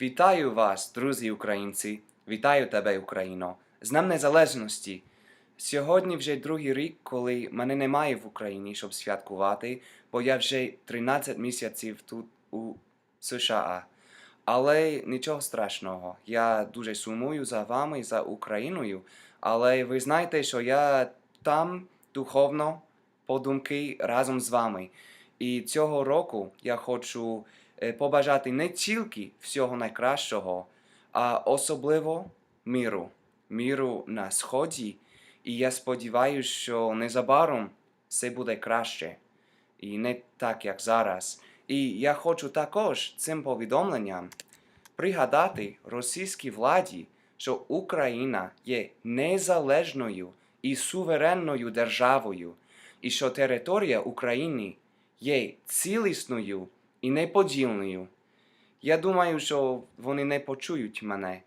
Вітаю вас, друзі українці! Вітаю тебе, Україно! З Днем Незалежності! Сьогодні вже другий рік, коли мене немає в Україні, щоб святкувати, бо я вже 13 місяців тут у США. Але нічого страшного. Я дуже сумую за вами, за Україною. Але ви знаєте, що я там духовно, подумки разом з вами. І цього року я хочу побажати не тільки всього найкращого, а особливо миру. Миру на сході. І я сподіваюся, що незабаром все буде краще. І не так, як зараз. І я хочу також цим повідомленням пригадати російській владі, що Україна є незалежною і суверенною державою, і що територія України є цілісною і неподільною. Я думаю, що вони не почують мене,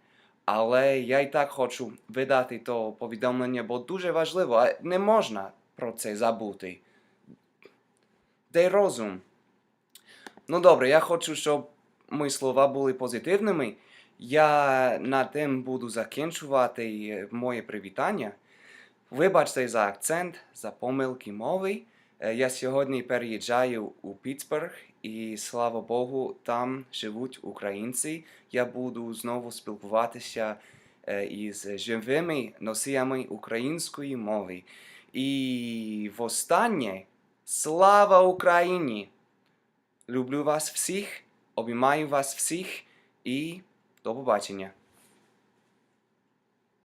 але я і так хочу видати то повідомлення, бо дуже важливо, а не можна про це забути. Де розум? Ну добре, я хочу, щоб мої слова були позитивними. Я на тим буду закінчувати е, моє привітання. Вибачте за акцент, за помилки мови. Е, Я сьогодні переїжджаю у Піцберг, і слава Богу, там живуть українці. Я буду знову спілкуватися е, із живими носіями української мови. І востаннє слава Україні! Люблю вас всіх, обіймаю вас всіх і до побачення.